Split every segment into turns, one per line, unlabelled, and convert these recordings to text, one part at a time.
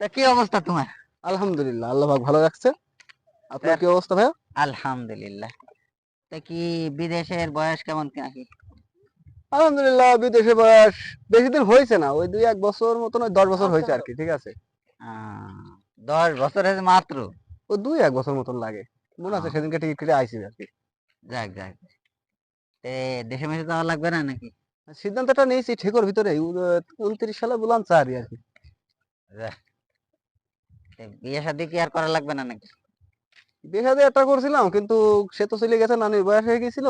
তা কি অবস্থা তোমার?
আলহামদুলিল্লাহ আল্লাহ পাক ভালো রাখছে। আপনার কি অবস্থা ভাইয়া?
আলহামদুলিল্লাহ। তা কি বিদেশের বয়স কেমন কি নাকি?
আলহামদুলিল্লাহ বিদেশে বয়স বেশি দিন হয়েছে না ওই দুই এক বছর মতন ওই দশ বছর হয়েছে আর কি ঠিক আছে।
দশ বছর হয়েছে মাত্র?
ওই দুই এক বছর মতন লাগে মনে আছে সেদিনকে টিকিট কেটে আইসি আর কি
যাক। যাক দেশে মেশে যাওয়া লাগবে না নাকি?
সিদ্ধান্তটা নিয়েছি ঠিকর ভিতরে উনত্রিশ সালে বললাম চারি আর কি
বিয়ে শাদী কি আর করা লাগবে না নাকি?
বিয়ে শাদী একটা করছিলাম কিন্তু সে তো চলে গেছে নানির বয়স হয়ে গেছিল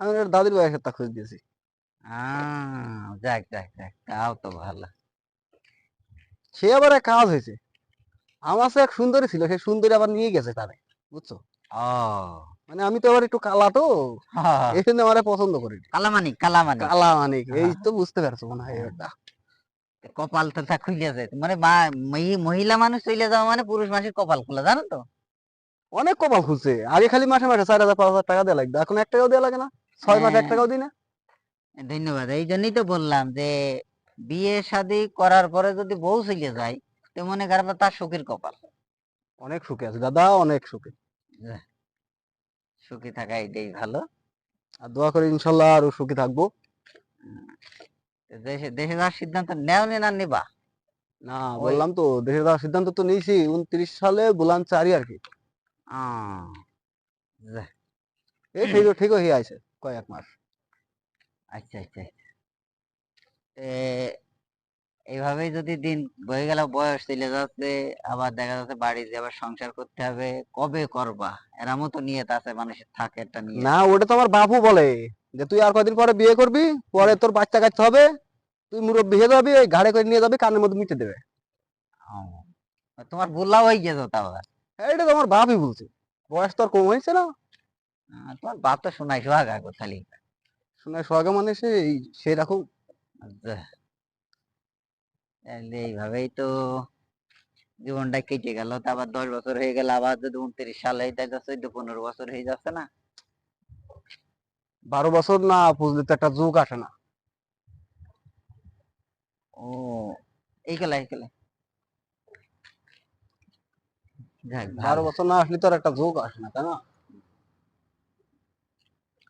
আমি ওর দাদির বয়সের তা খুঁজ দিয়েছি।
যাক যাক যাক তাও তো ভালো।
সে আবার এক কাজ হয়েছে আমার সে এক সুন্দরী ছিল সেই সুন্দরী আবার নিয়ে গেছে তারে বুঝছ? মানে আমি তো আবার একটু কালা তো এই জন্য আমার পছন্দ করি
কালামানি কালামানি
কালা মানে কি? এই। তো বুঝতে পারছ মনে হয় এটা
কপাল তো তা খুলে যায় মানে মহিলা মানুষ চলে যাওয়া মানে পুরুষ মানুষের কপাল খোলা জানো তো?
অনেক কপাল খুলছে। আগে খালি মাসে মাসে চার হাজার পাঁচ হাজার টাকা দেওয়া লাগবে এখন এক টাকাও দেওয়া লাগে না। ছয় মাসে এক
হ্যাঁ।
টাকাও দিই না।
ধন্যবাদ এই জন্যই তো বললাম যে বিয়ে শাদী করার পরে যদি বউ চলে যায় তো মনে করবে তার সুখের কপাল।
অনেক সুখে আছে দাদা অনেক সুখে।
সুখী থাকা এটাই ভালো।
আর দোয়া করি ইনশাল্লাহ আরও সুখী থাকব।
তো দেশে যাওয়ার সিদ্ধান্ত নেও নি নিবা?
না বললাম তো দেশে যাওয়ার সিদ্ধান্ত তো নিয়েছি উনত্রিশ সালে বললাম চারি আর কি। এই ঠিক ঠিক হয়ে আছে কয়েক মাস।
আচ্ছা আচ্ছা। এ, এইভাবেই যদি দিন বয়ে গেল বয়স চলে যাচ্ছে আবার দেখা যাচ্ছে বাড়ি যে আবার সংসার করতে হবে। কবে করবা? এরামও তো নিয়ে আছে মানুষের থাকে একটা নিয়ে
না ওটা তো আমার বাপু বলে যে তুই আর কয়দিন পরে বিয়ে করবি? পরে তোর বাচ্চা কাচ্চা হবে তুই মুরব্বী হয়ে যাবি ওই ঘাড়ে করে নিয়ে যাবি কানের মধ্যে মিটে দেবে।
তোমার বুলা হয়ে গেছে তাহলে?
এটা তো আমার বাপই বলছে। বয়স তো আর কম হয়েছে না।
তোমার বাপ তো শোনাই সোহাগা গো খালি
শোনা সোহাগা মানে সে সেরকম
আচ্ছা। তাহলে এইভাবেই তো জীবনটা কেটে গেল। তো আবার দশ বছর হয়ে গেল আবার যদি উনত্রিশ সালে তাই তো চোদ্দ পনেরো বছর হয়ে যাচ্ছে না।
বারো বছর না বুঝলে তো একটা যুগ আসে না।
ও এই গেলা এই গেলা
বারো বছর না আসলে তো আর একটা যুগ আসে না তাই না?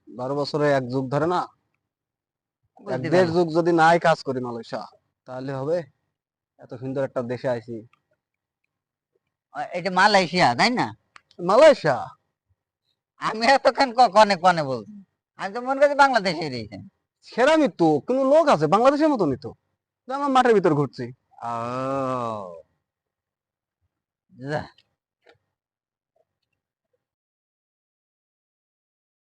বারো বছরে এক যুগ ধরে না। এক দেড় যুগ যদি নাই কাজ করি মালয়েশিয়া তাহলে হবে? এত সুন্দর একটা দেশে আইছি।
এটা মালয়েশিয়া তাই না?
মালয়েশিয়া?
আমি এতক্ষণ ক- কনে কনে বলছি? আমি তো মনে করছি বাংলাদেশে রয়েছেন
সেরা তো কিন্তু লোক আছে বাংলাদেশের মতো তো। আমরা মাঠের ভিতর ঘুরছি।
ও।